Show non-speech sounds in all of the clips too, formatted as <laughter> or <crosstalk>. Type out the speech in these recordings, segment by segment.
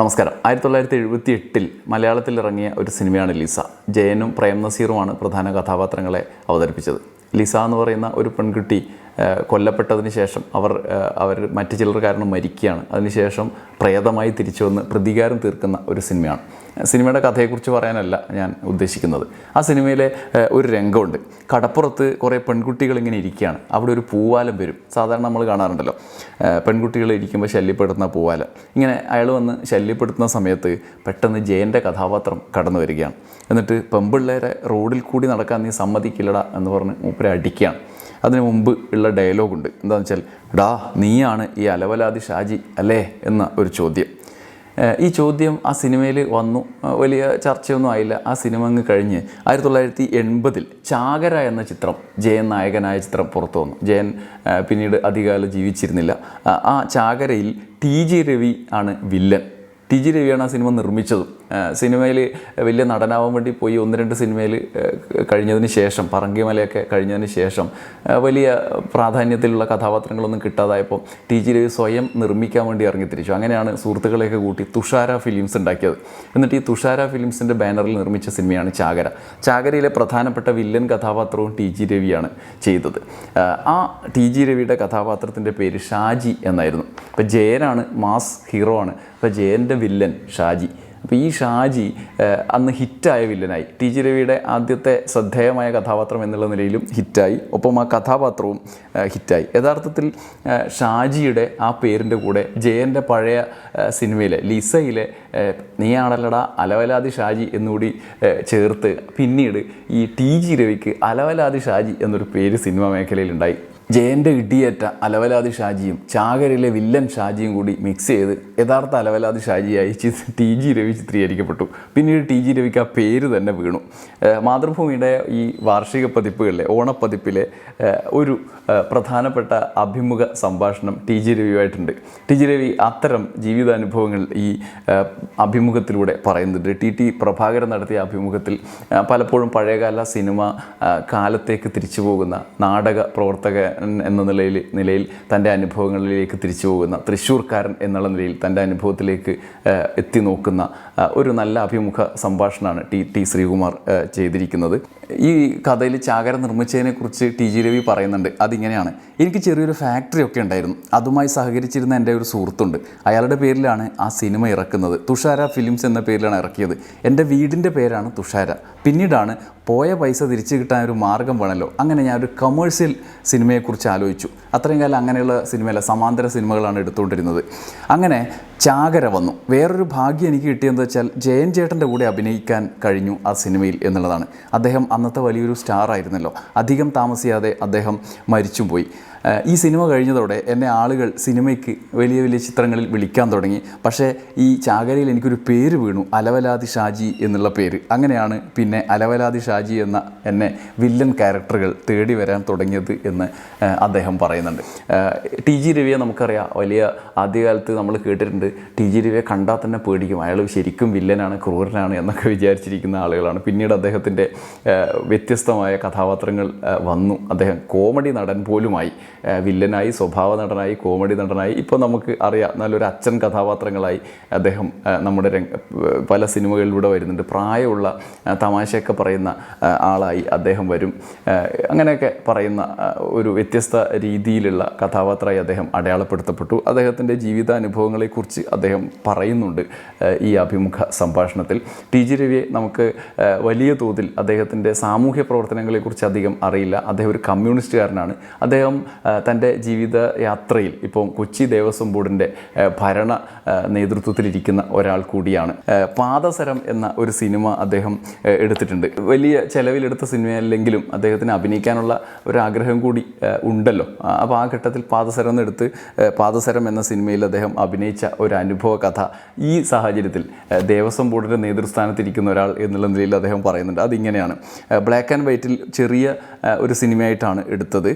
നമസ്കാരം. ആയിരത്തി തൊള്ളായിരത്തി എഴുപത്തി എട്ടിൽ മലയാളത്തിൽ ഇറങ്ങിയ ഒരു സിനിമയാണ് ലിസ. ജയനും പ്രേം നസീറുമാണ് പ്രധാന കഥാപാത്രങ്ങളെ അവതരിപ്പിച്ചത്. ലിസ എന്ന് പറയുന്ന ഒരു പെൺകുട്ടി കൊല്ലപ്പെട്ടതിന് ശേഷം അവർ അവർ മറ്റു ചിലർ കാരണം മരിക്കുകയാണ്. അതിനുശേഷം പ്രേതമായി തിരിച്ചു വന്ന് പ്രതികാരം തീർക്കുന്ന ഒരു സിനിമയാണ്. സിനിമയുടെ കഥയെക്കുറിച്ച് പറയാനല്ല ഞാൻ ഉദ്ദേശിക്കുന്നത്. ആ സിനിമയിലെ ഒരു രംഗമുണ്ട്. കടപ്പുറത്ത് കുറേ പെൺകുട്ടികൾ ഇങ്ങനെ ഇരിക്കുകയാണ്. അവിടെ ഒരു പൂവാലം വരും. സാധാരണ നമ്മൾ കാണാറുണ്ടല്ലോ. പെൺകുട്ടികൾ ഇരിക്കുമ്പോൾ ശല്യപ്പെടുത്തുന്ന പൂവാലം. ഇങ്ങനെ അയാൾ വന്ന് ശല്യപ്പെടുത്തുന്ന സമയത്ത് പെട്ടെന്ന് ജയന്റെ കഥാപാത്രം കടന്നു വരികയാണ്. എന്നിട്ട് പെമ്പിള്ളേരെ റോഡിൽ കൂടി നടക്കാൻ നീ സമ്മതിക്കില്ലട എന്ന് പറഞ്ഞ് മൂപ്പരെ അടിക്കുകയാണ്. അതിന് മുമ്പ് ഉള്ള ഡയലോഗുണ്ട് എന്താണെന്ന് വെച്ചാൽ ഡാ നീയാണ് ഈ അലവലാതി ഷാജി അല്ലേ? എന്ന ഒരു ചോദ്യം. ഈ ചോദ്യം ആ സിനിമയിൽ വന്നു. വലിയ ചർച്ചയൊന്നും ആയില്ല. ആ സിനിമ അങ്ങ് കഴിഞ്ഞ് ആയിരത്തി തൊള്ളായിരത്തി എൺപതിൽ ചാകര എന്ന ചിത്രം ജയൻ നായകനായ ചിത്രം പുറത്തു വന്നു. ജയൻ പിന്നീട് അധികകാലം ജീവിച്ചിരുന്നില്ല. ആ ചാകരയിൽ ടി ജി രവി ആണ് വില്ലൻ. ടി ജി രവിയാണ് ആ സിനിമ നിർമ്മിച്ചതും. സിനിമയിൽ വലിയ നടനാവാൻ വേണ്ടി പോയി ഒന്ന് രണ്ട് സിനിമയിൽ കഴിഞ്ഞതിന് ശേഷം പറങ്കിമലയൊക്കെ കഴിഞ്ഞതിന് ശേഷം വലിയ പ്രാധാന്യത്തിലുള്ള കഥാപാത്രങ്ങളൊന്നും കിട്ടാതായപ്പോൾ ടി ജി രവി സ്വയം നിർമ്മിക്കാൻ വേണ്ടി ഇറങ്ങി തിരിച്ചു അങ്ങനെയാണ് സുഹൃത്തുക്കളെയൊക്കെ കൂട്ടി തുഷാര ഫിലിംസ് ഉണ്ടാക്കിയത്. എന്നിട്ട് ഈ തുഷാര ഫിലിംസിന്റെ ബാനറിൽ നിർമ്മിച്ച സിനിമയാണ് ചാകര. ചാകരയിലെ പ്രധാനപ്പെട്ട വില്ലൻ കഥാപാത്രവും ടി ജി രവിയാണ് ചെയ്തത്. ആ, ടി ജി രവിയുടെ കഥാപാത്രത്തിന്റെ പേര് ഷാജി എന്നായിരുന്നു. അപ്പോൾ ജയനാണ് മാസ് ഹീറോ ആണ്. അപ്പോൾ ജയന്റെ വില്ലൻ ഷാജി. അപ്പോൾ ഈ ഷാജി അന്ന് ഹിറ്റായ വില്ലനായി. ടി ജി രവിയുടെ ആദ്യത്തെ ശ്രദ്ധേയമായ കഥാപാത്രം എന്നുള്ള നിലയിലും ഹിറ്റായി. ഒപ്പം ആ കഥാപാത്രവും ഹിറ്റായി. യഥാർത്ഥത്തിൽ ഷാജിയുടെ ആ പേരിന്റെ കൂടെ ജയന്റെ പഴയ സിനിമയിലെ ലിസയിലെ നീയാണല്ലട അലവലാതി ഷാജി എന്നുകൂടി ചേർത്ത് പിന്നീട് ഈ ടി ജി രവിക്ക് അലവലാതി ഷാജി എന്നൊരു പേര് സിനിമാ മേഖലയിൽ ഉണ്ടായി ജയന്റെ ഇടിയേറ്റ അലവലാതി ഷാജിയും ചാകരിലെ വില്ലൻ ഷാജിയും കൂടി മിക്സ് ചെയ്ത് യഥാർത്ഥ അലവലാതി ഷാജിയായി ടി ജി രവി ചിത്രീകരിക്കപ്പെട്ടു. പിന്നീട് ടി ജി രവിക്ക് ആ പേര് തന്നെ വീണു. മാതൃഭൂമിയുടെ ഈ വാർഷിക പതിപ്പുകളിലെ ഓണപ്പതിപ്പിലെ ഒരു പ്രധാനപ്പെട്ട അഭിമുഖ സംഭാഷണം ടി ജി രവിയുമായിട്ടുണ്ട്. ടി ജി രവി അത്തരം ജീവിതാനുഭവങ്ങൾ ഈ അഭിമുഖത്തിലൂടെ പറയുന്നുണ്ട്. ടി ടി പ്രഭാകരൻ നടത്തിയ അഭിമുഖത്തിൽ പലപ്പോഴും പഴയകാല സിനിമ കാലത്തേക്ക് തിരിച്ചു പോകുന്ന നാടക പ്രവർത്തകൻ എന്ന നിലയിൽ നിലയിൽ തന്റെ അനുഭവങ്ങളിലേക്ക് തിരിച്ചു പോകുന്ന തൃശ്ശൂർക്കാരൻ എന്നുള്ള നിലയിൽ തന്റെ അനുഭവത്തിലേക്ക് എത്തി നോക്കുന്ന ഒരു നല്ല അഭിമുഖ സംഭാഷണമാണ് ടി ടി ശ്രീകുമാർ ചെയ്തിരിക്കുന്നത്. ഈ കഥയിൽ ചാകര നിർമ്മിച്ചതിനെക്കുറിച്ച് ടി ജി രവി പറയുന്നുണ്ട്. അതിങ്ങനെയാണ്. എനിക്ക് ചെറിയൊരു ഫാക്ടറി ഒക്കെ ഉണ്ടായിരുന്നു. അതുമായി സഹകരിച്ചിരുന്ന എന്റെ ഒരു സുഹൃത്തുണ്ട്. അയാളുടെ പേരിലാണ് ആ സിനിമ ഇറക്കുന്നത്. തുഷാര ഫിലിംസ് എന്ന പേരിലാണ് ഇറക്കിയത്. എന്റെ വീടിന്റെ പേരാണ് തുഷാര. പിന്നീടാണ് പോയ പൈസ തിരിച്ചു കിട്ടാൻ ഒരു മാർഗം വേണമല്ലോ. അങ്ങനെ ഞാൻ ഒരു കമേഴ്ഷ്യൽ സിനിമയെക്കുറിച്ച് ആലോചിച്ചു. അത്രയും കാലം അങ്ങനെയുള്ള സിനിമയല്ല സമാന്തര സിനിമകളാണ് എടുത്തുകൊണ്ടിരുന്നത്. അങ്ങനെ ചാകര വന്നു. വേറൊരു ഭാഗ്യം എനിക്ക് കിട്ടിയെന്ന് വെച്ചാൽ ജയൻ ചേട്ടന്റെ കൂടെ അഭിനയിക്കാൻ കഴിഞ്ഞു ആ സിനിമയിൽ എന്നുള്ളതാണ്. അദ്ദേഹം അന്നത്തെ വലിയൊരു സ്റ്റാർ ആയിരുന്നല്ലോ അധികം താമസിയാതെ അദ്ദേഹം മരിച്ചും പോയി ഏഹ് ഈ സിനിമ കഴിഞ്ഞതോടെ എന്നെ ആളുകൾ സിനിമയ്ക്ക് വലിയ വലിയ ചിത്രങ്ങളിൽ വിളിക്കാൻ തുടങ്ങി. പക്ഷേ ഈ ചാകരയിൽ എനിക്കൊരു പേര് വീണു. അലവലാതി ഷാജി എന്നുള്ള പേര്. അങ്ങനെയാണ് പിന്നെ അലവലാതി ഷാജി എന്ന എന്നെ വില്ലൻ ക്യാരക്ടറുകൾ തേടി വരാൻ തുടങ്ങിയത് എന്ന് അദ്ദേഹം പറയുന്നുണ്ട്. ടി ജി രവിയെ നമുക്കറിയാം. വലിയ ആദ്യകാലത്ത് നമ്മൾ കേട്ടിട്ടുണ്ട്. ടി ജി രവിയെ കണ്ടാൽ തന്നെ പേടിക്കും. അയാൾ ശരിക്കും വില്ലനാണ് ക്രൂരനാണ് എന്നൊക്കെ വിചാരിച്ചിരിക്കുന്ന ആളുകളാണ്. പിന്നീട് അദ്ദേഹത്തിന്റെ വ്യത്യസ്തമായ കഥാപാത്രങ്ങൾ വന്നു. അദ്ദേഹം കോമഡി നടൻ പോലുമായി വില്ലനായി സ്വഭാവ നടനായി കോമഡി നടനായി ഇപ്പോൾ നമുക്ക് അറിയാം. നല്ലൊരു അച്ഛൻ കഥാപാത്രങ്ങളായി അദ്ദേഹം നമ്മുടെ പല സിനിമകളിലൂടെ വരുന്നുണ്ട്. പ്രായമുള്ള തമാശയൊക്കെ പറയുന്ന ആളായി അദ്ദേഹം വരും. അങ്ങനെയൊക്കെ പറയുന്ന ഒരു വ്യത്യസ്ത രീതിയിലുള്ള കഥാപാത്രമായി അദ്ദേഹം അടയാളപ്പെടുത്തപ്പെട്ടു. അദ്ദേഹത്തിന്റെ ജീവിതാനുഭവങ്ങളെക്കുറിച്ച് അദ്ദേഹം പറയുന്നുണ്ട് ഈ അഭിമുഖ സംഭാഷണത്തിൽ. ടി ജി രവിയെ നമുക്ക് വലിയ തോതിൽ അദ്ദേഹത്തിന്റെ സാമൂഹ്യ പ്രവർത്തനങ്ങളെക്കുറിച്ച് അധികം അറിയില്ല. അദ്ദേഹം ഒരു കമ്മ്യൂണിസ്റ്റുകാരനാണ്. അദ്ദേഹം തന്റെ ജീവിത യാത്രയിൽ ഇപ്പം കൊച്ചി ദേവസ്വം ബോർഡിന്റെ ഭരണ നേതൃത്വത്തിലിരിക്കുന്ന ഒരാൾ കൂടിയാണ്. പാദസരം എന്ന ഒരു സിനിമ അദ്ദേഹം എടുത്തിട്ടുണ്ട്. വലിയ ചെലവിലെടുത്ത സിനിമയല്ലെങ്കിലും അദ്ദേഹത്തിന് അഭിനയിക്കാനുള്ള ഒരാഗ്രഹം കൂടി ഉണ്ടല്ലോ. അപ്പോൾ ആ ഘട്ടത്തിൽ പാദസരം എന്നെടുത്ത് പാദസരം എന്ന സിനിമയിൽ അദ്ദേഹം അഭിനയിച്ച ഒരു അനുഭവ കഥ ഈ സാഹചര്യത്തിൽ ദേവസ്വം ബോർഡിന്റെ നേതൃസ്ഥാനത്തിരിക്കുന്ന ഒരാൾ എന്നുള്ള നിലയിൽ അദ്ദേഹം പറയുന്നുണ്ട്. അതിങ്ങനെയാണ്. ബ്ലാക്ക് ആൻഡ് വൈറ്റിൽ ചെറിയ ഒരു സിനിമയായിട്ടാണ് എടുത്തത്.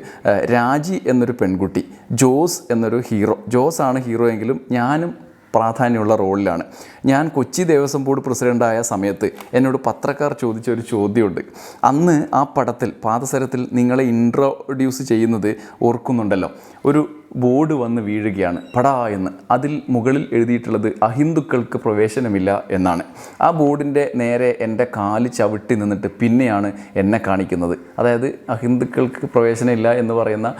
രാജി എന്നൊരു പെൺകുട്ടി ജോസ് എന്നൊരു ഹീറോ. ജോസ് ആണ് ഹീറോ എങ്കിലും ഞാനും പ്രാധാന്യമുള്ള റോളിലാണ്. ഞാൻ കൊച്ചി ദേവസ്വം ബോർഡ് പ്രസിഡന്റായ സമയത്ത് എന്നോട് പത്രക്കാർ ചോദിച്ച ഒരു ചോദ്യമുണ്ട്. അന്ന് ആ പടത്തിൽ പാദസരത്തിൽ നിങ്ങളെ ഇൻട്രോഡ്യൂസ് ചെയ്യുന്നത് ഓർക്കുന്നുണ്ടല്ലോ? ഒരു ബോർഡ് വന്ന് വീഴുകയാണ്. പടാ എന്ന്. അതിൽ മുകളിൽ എഴുതിയിട്ടുള്ളത് അഹിന്ദുക്കൾക്ക് പ്രവേശനമില്ല എന്നാണ്. ആ ബോർഡിന്റെ നേരെ എന്റെ കാൽ ചവിട്ടി നിന്നിട്ട് പിന്നെയാണ് എന്നെ കാണിക്കുന്നത്. അതായത് അഹിന്ദുക്കൾക്ക് പ്രവേശനമില്ല എന്ന് പറയുന്ന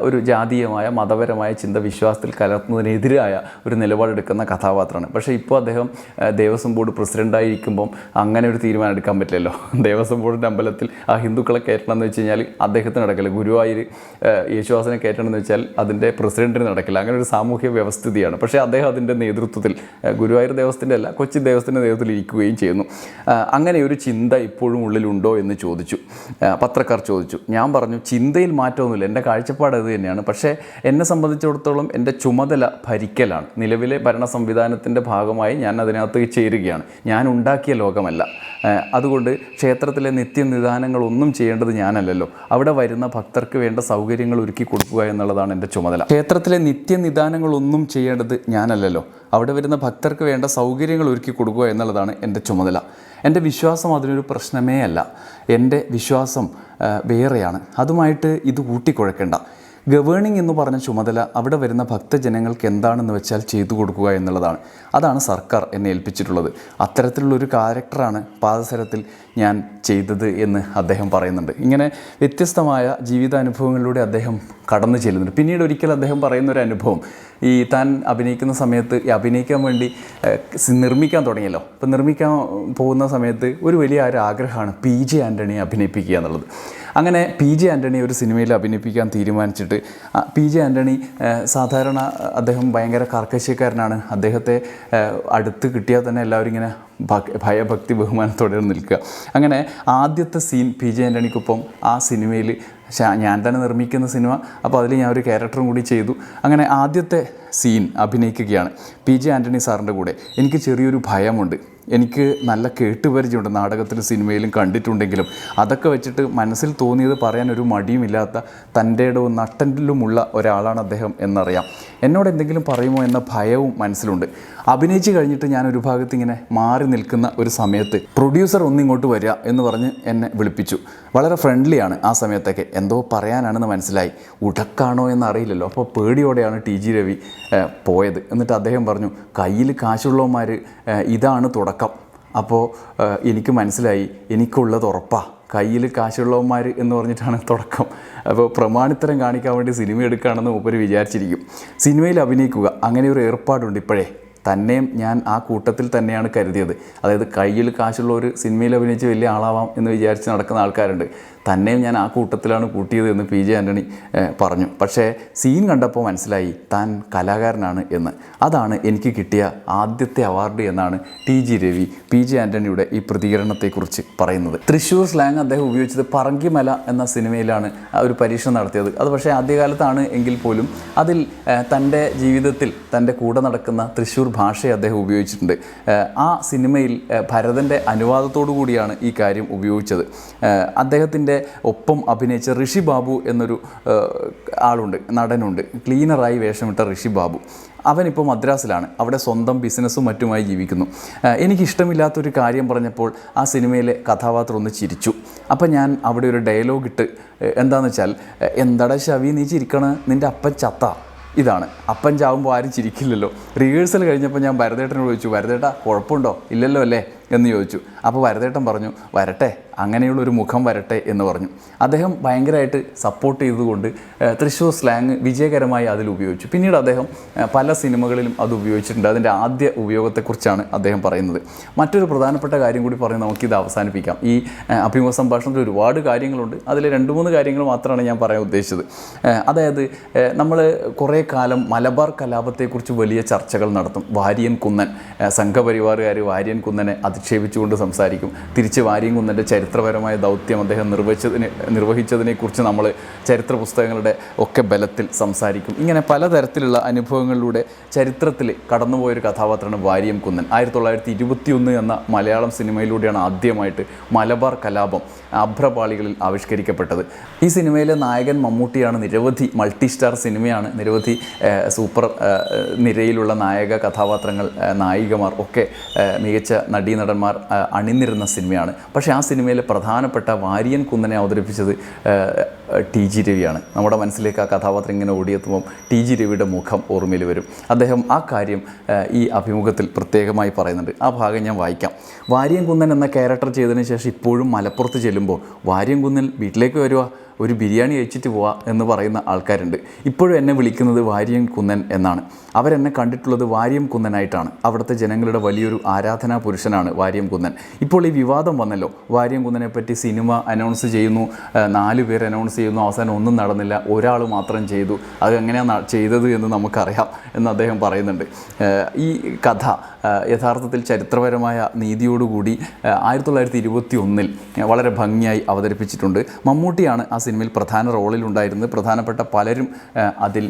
ഒരു ജാതീയമായ മതപരമായ ചിന്ത വിശ്വാസത്തിൽ കലർത്തുന്നതിനെതിരായ ഒരു നിലപാടെടുക്കുന്ന കഥാപാത്രമാണ്. പക്ഷേ ഇപ്പോൾ അദ്ദേഹം ദേവസ്വം ബോർഡ് പ്രസിഡന്റായിരിക്കുമ്പം അങ്ങനെ ഒരു തീരുമാനം എടുക്കാൻ പറ്റില്ലല്ലോ. <laughs> ദേവസ്വം ബോർഡിന്റെ അമ്പലത്തിൽ ആ ഹിന്ദുക്കളെ കയറ്റണം എന്ന് വെച്ച് കഴിഞ്ഞാൽ അദ്ദേഹത്തിന് നടക്കില്ല. ഗുരുവായൂർ യേശുവാസനെ കയറ്റണമെന്ന് വെച്ചാൽ അതിന്റെ പ്രസിഡന്റിന് നടക്കില്ല. അങ്ങനെ ഒരു സാമൂഹ്യ വ്യവസ്ഥിതിയാണ്. പക്ഷേ അദ്ദേഹം അതിന്റെ നേതൃത്വത്തിൽ ഗുരുവായൂർ ദേവസ്ഥത്തിന്റെ അല്ല കൊച്ചി ദേവസ്ഥത്തിന്റെ നേതൃത്വത്തിൽ ഇരിക്കുകയും ചെയ്യുന്നു. അങ്ങനെ ഒരു ചിന്ത ഇപ്പോഴും ഉള്ളിലുണ്ടോ എന്ന് ചോദിച്ചു. പത്രക്കാർ ചോദിച്ചു. ഞാൻ പറഞ്ഞു ചിന്തയിൽ മാറ്റമൊന്നുമില്ല. എന്റെ കാഴ്ചപ്പാട് അത് തന്നെയാണ്. പക്ഷേ എന്നെ സംബന്ധിച്ചിടത്തോളം എന്റെ ചുമതല ഭരിക്കലാണ്. നിലവിലെ ഭരണ സംവിധാനത്തിന്റെ ഭാഗമായി ഞാൻ അതിനകത്ത് ചേരുകയാണ്. ഞാൻ ഉണ്ടാക്കിയ ലോകമല്ല. അതുകൊണ്ട് ക്ഷേത്രത്തിലെ നിത്യനിദാനങ്ങളൊന്നും ചെയ്യേണ്ടത് ഞാനല്ലല്ലോ. അവിടെ വരുന്ന ഭക്തർക്ക് വേണ്ട സൗകര്യങ്ങൾ ഒരുക്കി കൊടുക്കുക എന്നുള്ളതാണ് എന്റെ ചുമതല. ക്ഷേത്രത്തിലെ നിത്യനിദാനങ്ങളൊന്നും ചെയ്യേണ്ടത് ഞാനല്ലല്ലോ. അവിടെ വരുന്ന ഭക്തർക്ക് വേണ്ട സൗകര്യങ്ങൾ ഒരുക്കി കൊടുക്കുക എന്നുള്ളതാണ് എന്റെ ചുമതല. എന്റെ വിശ്വാസം അതിനൊരു പ്രശ്നമേ അല്ല. എന്റെ വിശ്വാസം വേറെയാണ്. അതുമായിട്ട് ഇത് കൂട്ടിക്കുഴക്കേണ്ട ഗവേണിംഗ് എന്ന് പറഞ്ഞ ചുമതല അവിടെ വരുന്ന ഭക്തജനങ്ങൾക്ക് എന്താണെന്ന് വെച്ചാൽ ചെയ്തു കൊടുക്കുക എന്നുള്ളതാണ്. അതാണ് സർക്കാർ എന്നെ ഏൽപ്പിച്ചിട്ടുള്ളത്. അത്തരത്തിലുള്ളൊരു ക്യാരക്ടറാണ് പാദസരത്തിൽ ഞാൻ ചെയ്തത് എന്ന് അദ്ദേഹം പറയുന്നുണ്ട്. ഇങ്ങനെ വ്യത്യസ്തമായ ജീവിതാനുഭവങ്ങളിലൂടെ അദ്ദേഹം കടന്നു ചെല്ലുന്നുണ്ട്. പിന്നീട് ഒരിക്കൽ അദ്ദേഹം പറയുന്ന ഒരു അനുഭവം ഈ താൻ അഭിനയിക്കുന്ന സമയത്ത് ഈ അഭിനയിക്കാൻ വേണ്ടി നിർമ്മിക്കാൻ തുടങ്ങിയല്ലോ. അപ്പം നിർമ്മിക്കാൻ പോകുന്ന സമയത്ത് ഒരു വലിയ ഒരു ആഗ്രഹമാണ് പി ജെ ആന്റണിയെ അഭിനയിപ്പിക്കുക എന്നുള്ളത്. അങ്ങനെ പി ജെ ആന്റണി ഒരു സിനിമയിൽ അഭിനയിപ്പിക്കാൻ തീരുമാനിച്ചിട്ട് പി ജെ ആന്റണി സാധാരണ അദ്ദേഹം ഭയങ്കര കർക്കശക്കാരനാണ് അദ്ദേഹത്തെ അടുത്ത് കിട്ടിയാൽ തന്നെ എല്ലാവരും ഇങ്ങനെ ഭയഭക്തി ബഹുമാനത്തോടെ നിൽക്കുക. അങ്ങനെ ആദ്യത്തെ സീൻ പി ജെ ആന്റണിക്കൊപ്പം ആ സിനിമയിൽ ഞാൻ തന്നെ നിർമ്മിക്കുന്ന സിനിമ അപ്പോൾ അതിൽ ഞാൻ ഒരു ക്യാരക്ടറും കൂടി ചെയ്തു. അങ്ങനെ ആദ്യത്തെ സീൻ അഭിനയിക്കുകയാണ് പി ജെ ആന്റണി സാറിന്റെ കൂടെ. എനിക്ക് ചെറിയൊരു ഭയമുണ്ട്. എനിക്ക് നല്ല കേട്ടുപരിചയമുണ്ട് നാടകത്തിലും സിനിമയിലും കണ്ടിട്ടുണ്ടെങ്കിലും. അതൊക്കെ വെച്ചിട്ട് മനസ്സിൽ തോന്നിയത് പറയാൻ ഒരു മടിയുമില്ലാത്ത തന്റെ ഇടവും നട്ടന്റിലുമുള്ള ഒരാളാണ് അദ്ദേഹം എന്നറിയാം. എന്നോട് എന്തെങ്കിലും പറയുമോ എന്ന ഭയവും മനസ്സിലുണ്ട്. അഭിനയിച്ച് കഴിഞ്ഞിട്ട് ഞാൻ ഒരു ഭാഗത്ത് ഇങ്ങനെ മാറി നിൽക്കുന്ന ഒരു സമയത്ത് പ്രൊഡ്യൂസർ ഒന്നിങ്ങോട്ട് വരിക എന്ന് പറഞ്ഞ് എന്നെ വിളിപ്പിച്ചു. വളരെ ഫ്രണ്ട്ലിയാണ് ആ സമയത്തൊക്കെ. എന്തോ പറയാനാണെന്ന് മനസ്സിലായി. ഉടക്കാണോ എന്ന് അറിയില്ലല്ലോ അപ്പോൾ പേടിയോടെയാണ് ടി ജി രവി പോയത്. എന്നിട്ട് അദ്ദേഹം പറഞ്ഞു കയ്യിൽ കാശുള്ളവന്മാർ ഇതാണ് തുടക്കം. അപ്പോൾ എനിക്ക് മനസ്സിലായി എനിക്കുള്ളത് ഉറപ്പാ. കയ്യിൽ കാശുള്ളവന്മാർ എന്ന് പറഞ്ഞിട്ടാണ് തുടക്കം. അപ്പോൾ പ്രമാണിത്തരം കാണിക്കാൻ വേണ്ടി സിനിമ എടുക്കുകയാണെന്ന് മൂപ്പര് വിചാരിച്ചിരിക്കും. സിനിമയിൽ അഭിനയിക്കുക അങ്ങനെ ഒരു ഏർപ്പാടുണ്ട് ഇപ്പോഴേ. തന്നെയും ഞാൻ ആ കൂട്ടത്തിൽ തന്നെയാണ് കരുതിയത്. അതായത് കയ്യിൽ കാശുള്ള ഒരു സിനിമയിൽ അഭിനയിച്ച് വലിയ ആളാവാം എന്ന് വിചാരിച്ച് നടക്കുന്ന ആൾക്കാരുണ്ട്. തന്നെയും ഞാൻ ആ കൂട്ടത്തിലാണ് കൂട്ടിയത് എന്ന് പി ജെ ആന്റണി പറഞ്ഞു. പക്ഷേ സീൻ കണ്ടപ്പോൾ മനസ്സിലായി താൻ കലാകാരനാണ് എന്ന്. അതാണ് എനിക്ക് കിട്ടിയ ആദ്യത്തെ അവാർഡ് എന്നാണ് T G Ravi P J ആന്റണിയുടെ ഈ പ്രതികരണത്തെക്കുറിച്ച് പറയുന്നത്. തൃശ്ശൂർ സ്ലാങ് അദ്ദേഹം ഉപയോഗിച്ചത് പറങ്കിമല എന്ന സിനിമയിലാണ് ഒരു പരീക്ഷണം നടത്തിയത്. അത് പക്ഷേ ആദ്യകാലത്താണ് എങ്കിൽ പോലും അതിൽ തന്റെ ജീവിതത്തിൽ തന്റെ കൂടെ നടക്കുന്ന തൃശ്ശൂർ ഭാഷയെ അദ്ദേഹം ഉപയോഗിച്ചിട്ടുണ്ട്. ആ സിനിമയിൽ ഭരതന്റെ അനുവാദത്തോടു കൂടിയാണ് ഈ കാര്യം ഉപയോഗിച്ചത്. ഏഹ്, അദ്ദേഹത്തിന്റെ ഒപ്പം അഭിനയിച്ച ഋഷി ബാബു എന്നൊരു ആളുണ്ട് നടനുണ്ട്. ക്ലീനറായി വേഷമിട്ട ഋഷി ബാബു. അവനിപ്പോൾ മദ്രാസിലാണ്. അവിടെ സ്വന്തം ബിസിനസ്സും മറ്റുമായി ജീവിക്കുന്നു. എനിക്കിഷ്ടമില്ലാത്തൊരു കാര്യം പറഞ്ഞപ്പോൾ ആ സിനിമയിലെ കഥാപാത്രം ഒന്ന് ചിരിച്ചു. അപ്പം ഞാൻ അവിടെ ഒരു ഡയലോഗ് ഇട്ട് എന്താണെന്ന് വെച്ചാൽ എന്താടെ ശവി നീ ചിരിക്കണ? നിന്റെ അപ്പൻ ചത്ത. ഇതാണ്. അപ്പൻ ചാവുമ്പോൾ ആരും ചിരിക്കില്ലല്ലോ. റിഹേഴ്സൽ കഴിഞ്ഞപ്പോൾ ഞാൻ ഭരതേട്ടനോട് ചോദിച്ചു ഭരതേട്ടാ കുഴപ്പമുണ്ടോ? ഇല്ലല്ലോ അല്ലേ? എന്ന് ചോദിച്ചു. അപ്പോൾ വരതേട്ടം പറഞ്ഞു വരട്ടെ അങ്ങനെയുള്ള ഒരു മുഖം വരട്ടെ എന്ന് പറഞ്ഞു. അദ്ദേഹം ഭയങ്കരമായിട്ട് സപ്പോർട്ട് ചെയ്തുകൊണ്ട് തൃശ്ശൂർ സ്ലാങ് വിജയകരമായി അതിൽ ഉപയോഗിച്ചു. പിന്നീട് അദ്ദേഹം പല സിനിമകളിലും അത് ഉപയോഗിച്ചിട്ടുണ്ട്. അതിന്റെ ആദ്യ ഉപയോഗത്തെക്കുറിച്ചാണ് അദ്ദേഹം പറയുന്നത്. മറ്റൊരു പ്രധാനപ്പെട്ട കാര്യം കൂടി പറഞ്ഞ് നമുക്കിത് അവസാനിപ്പിക്കാം. ഈ അഭിമുഖ സംഭാഷണത്തിൽ ഒരുപാട് കാര്യങ്ങളുണ്ട്. അതിൽ രണ്ട് മൂന്ന് കാര്യങ്ങൾ മാത്രമാണ് ഞാൻ പറയാൻ ഉദ്ദേശിച്ചത്. അതായത് നമ്മൾ കുറേ കാലം മലബാർ കലാപത്തെക്കുറിച്ച് വലിയ ചർച്ചകൾ നടത്തും. വാര്യൻ കുന്നൻ സംഘപരിവാറുകാർ വാര്യൻ കുന്നനെ അധിക്ഷേപിച്ചുകൊണ്ട് സംസാരിക്കും. തിരിച്ച് വാര്യം കുന്നന്റെ ചരിത്രപരമായ ദൗത്യം അദ്ദേഹം നിർവഹിച്ചതിനെ നിർവഹിച്ചതിനെക്കുറിച്ച് നമ്മൾ ചരിത്ര പുസ്തകങ്ങളുടെ ഒക്കെ ബലത്തിൽ സംസാരിക്കും. ഇങ്ങനെ പലതരത്തിലുള്ള അനുഭവങ്ങളിലൂടെ ചരിത്രത്തിൽ കടന്നുപോയൊരു കഥാപാത്രമാണ് വാര്യം കുന്നൻ. ആയിരത്തി തൊള്ളായിരത്തി ഇരുപത്തിയൊന്ന് എന്ന മലയാളം സിനിമയിലൂടെയാണ് ആദ്യമായിട്ട് മലബാർ കലാപം അഭ്രപാളികളിൽ ആവിഷ്കരിക്കപ്പെട്ടത്. ഈ സിനിമയിലെ നായകൻ മമ്മൂട്ടിയാണ് നിരവധി മൾട്ടി സ്റ്റാർ സിനിമയാണ് നിരവധി സൂപ്പർ നിരയിലുള്ള നായക കഥാപാത്രങ്ങൾ നായികമാർ ഒക്കെ മികച്ച നടീനടന്മാർ ഏഹ്, അണിനിരുന്ന സിനിമയാണ്. പക്ഷേ ആ സിനിമയിലെ പ്രധാനപ്പെട്ട വാര്യൻ കുന്നനെ അവതരിപ്പിച്ചത് ടി ജി രവിയാണ്. നമ്മുടെ മനസ്സിലേക്ക് ആ കഥാപാത്രം ഇങ്ങനെ ഓടിയെത്തുമ്പം ടി ജി രവിയുടെ മുഖം ഓർമ്മയിൽ വരും. അദ്ദേഹം ആ കാര്യം ഈ അഭിമുഖത്തിൽ പ്രത്യേകമായി പറയുന്നുണ്ട്. ആ ഭാഗം ഞാൻ വായിക്കാം. വാര്യംകുന്നൻ എന്ന ക്യാരക്ടർ ചെയ്തതിന് ശേഷം ഇപ്പോഴും മലപ്പുറത്ത് ചെല്ലുമ്പോൾ വാര്യംകുന്നൻ വീട്ടിലേക്ക് വരുക ഒരു ബിരിയാണി കഴിച്ചിട്ട് പോവാ എന്ന് പറയുന്ന ആൾക്കാരുണ്ട്. ഇപ്പോഴും എന്നെ വിളിക്കുന്നത് വാര്യം കുന്നൻ എന്നാണ്. അവരെന്നെ കണ്ടിട്ടുള്ളത് വാര്യം കുന്നനായിട്ടാണ് അവിടുത്തെ ജനങ്ങളുടെ വലിയൊരു ആരാധനാ പുരുഷനാണ് വാര്യം കുന്നൻ ഇപ്പോൾ ഈ വിവാദം വന്നല്ലോ. വാര്യം കുന്നനെ പറ്റി സിനിമ അനൗൺസ് ചെയ്യുന്നു. നാല് പേർ അനൗൺസ് ചെയ്യുന്നു. അവസാനം ഒന്നും നടന്നില്ല. ഒരാൾ മാത്രം ചെയ്തു. അത് എങ്ങനെയാണ് ചെയ്തത് എന്ന് നമുക്കറിയാം എന്ന് അദ്ദേഹം പറയുന്നുണ്ട്. ഈ കഥ യഥാർത്ഥത്തിൽ ചരിത്രപരമായ നീതിയോടുകൂടി ആയിരത്തി തൊള്ളായിരത്തി ഇരുപത്തി ഒന്നിൽ വളരെ ഭംഗിയായി അവതരിപ്പിച്ചിട്ടുണ്ട്. മമ്മൂട്ടിയാണ് ആ സിനിമയിൽ പ്രധാന റോളിലുണ്ടായിരുന്നത്. പ്രധാനപ്പെട്ട പലരും അതിൽ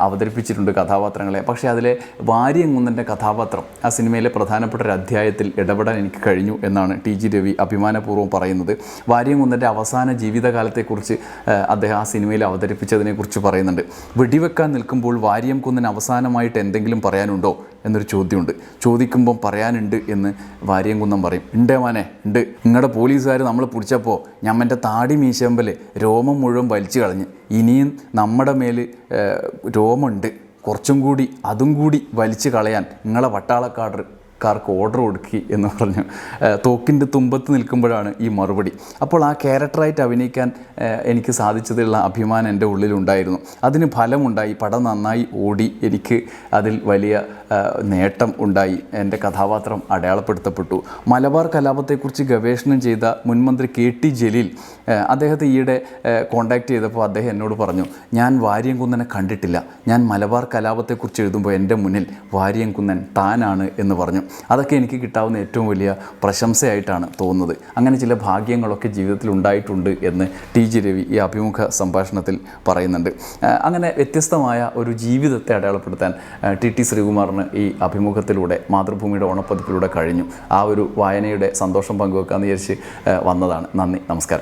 അവതരിപ്പിച്ചിട്ടുണ്ട് കഥാപാത്രങ്ങളെ. പക്ഷേ അതിലെ വാര്യങ്കുന്നന്റെ കഥാപാത്രം ആ സിനിമയിലെ പ്രധാനപ്പെട്ട ഒരു അധ്യായത്തിൽ ഇടപെടാൻ എനിക്ക് കഴിഞ്ഞു എന്നാണ് ടി ജി രവി അഭിമാനപൂർവം പറയുന്നത്. വാര്യങ്കുന്നന്റെ അവസാന ജീവിതകാലത്തെക്കുറിച്ച് അദ്ദേഹം ആ സിനിമയിൽ അവതരിപ്പിച്ചതിനെക്കുറിച്ച് പറയുന്നുണ്ട്. വെടിവെക്കാൻ നിൽക്കുമ്പോൾ വാര്യം കുന്നൻ അവസാനമായിട്ട് എന്തെങ്കിലും പറയാനുണ്ടോ എന്നൊരു ചോദ്യമുണ്ട്. ചോദിക്കുമ്പം പറയാനുണ്ട് എന്ന് വാര്യംകുന്നം പറയും. ഉണ്ടേ മാനെ ഉണ്ട്. നിങ്ങളുടെ പോലീസുകാർ നമ്മൾ പിടിച്ചപ്പോൾ ഞമ്മന്റെ താടി മീശമ്പൽ രോമം മുഴുവൻ വലിച്ചു കളഞ്ഞ്. ഇനിയും നമ്മുടെ മേൽ രോമുണ്ട് കുറച്ചും കൂടി അതും കൂടി വലിച്ചു കളയാൻ നിങ്ങളെ പട്ടാളക്കാർ കാർക്ക് ഓർഡർ കൊടുക്കി എന്ന് പറഞ്ഞു. തോക്കിന്റെ തുമ്പത്ത് നിൽക്കുമ്പോഴാണ് ഈ മറുപടി. അപ്പോൾ ആ ക്യാരക്ടറായിട്ട് അഭിനയിക്കാൻ എനിക്ക് സാധിച്ചതിലുള്ള അഭിമാനം എന്റെ ഉള്ളിലുണ്ടായിരുന്നു. അതിന് ഫലമുണ്ടായി പടം നന്നായി ഓടി എനിക്ക് അതിൽ വലിയ നേട്ടം ഉണ്ടായി. എന്റെ കഥാപാത്രം അടയാളപ്പെടുത്തപ്പെട്ടു. മലബാർ കലാപത്തെക്കുറിച്ച് ഗവേഷണം ചെയ്ത മുൻമന്ത്രി കെ ടി ജലീൽ അദ്ദേഹത്തെ ഈയിടെ കോണ്ടാക്ട് ചെയ്തപ്പോൾ അദ്ദേഹം എന്നോട് പറഞ്ഞു ഞാൻ വാര്യംകുന്നനെ കണ്ടിട്ടില്ല. ഞാൻ മലബാർ കലാപത്തെക്കുറിച്ച് എഴുതുമ്പോൾ എന്റെ മുന്നിൽ വാര്യംകുന്നൻ താനാണ് എന്ന് പറഞ്ഞു. അതൊക്കെ എനിക്ക് കിട്ടാവുന്ന ഏറ്റവും വലിയ പ്രശംസയായിട്ടാണ് തോന്നുന്നത്. അങ്ങനെ ചില ഭാഗ്യങ്ങളൊക്കെ ജീവിതത്തിൽ ഉണ്ടായിട്ടുണ്ട് എന്ന് ടി ജി രവി ഈ അഭിമുഖ സംഭാഷണത്തിൽ പറയുന്നുണ്ട്. അങ്ങനെ വ്യത്യസ്തമായ ഒരു ജീവിതത്തെ അടയാളപ്പെടുത്താൻ ടി ടി ശ്രീകുമാറിന് ഈ അഭിമുഖത്തിലൂടെ മാതൃഭൂമിയുടെ ഓണപ്പതിപ്പിലൂടെ കഴിഞ്ഞു. ആ ഒരു വായനയുടെ സന്തോഷം പങ്കുവെക്കാമെന്ന് വിചാരിച്ച് വന്നതാണ്. നന്ദി നമസ്കാരം.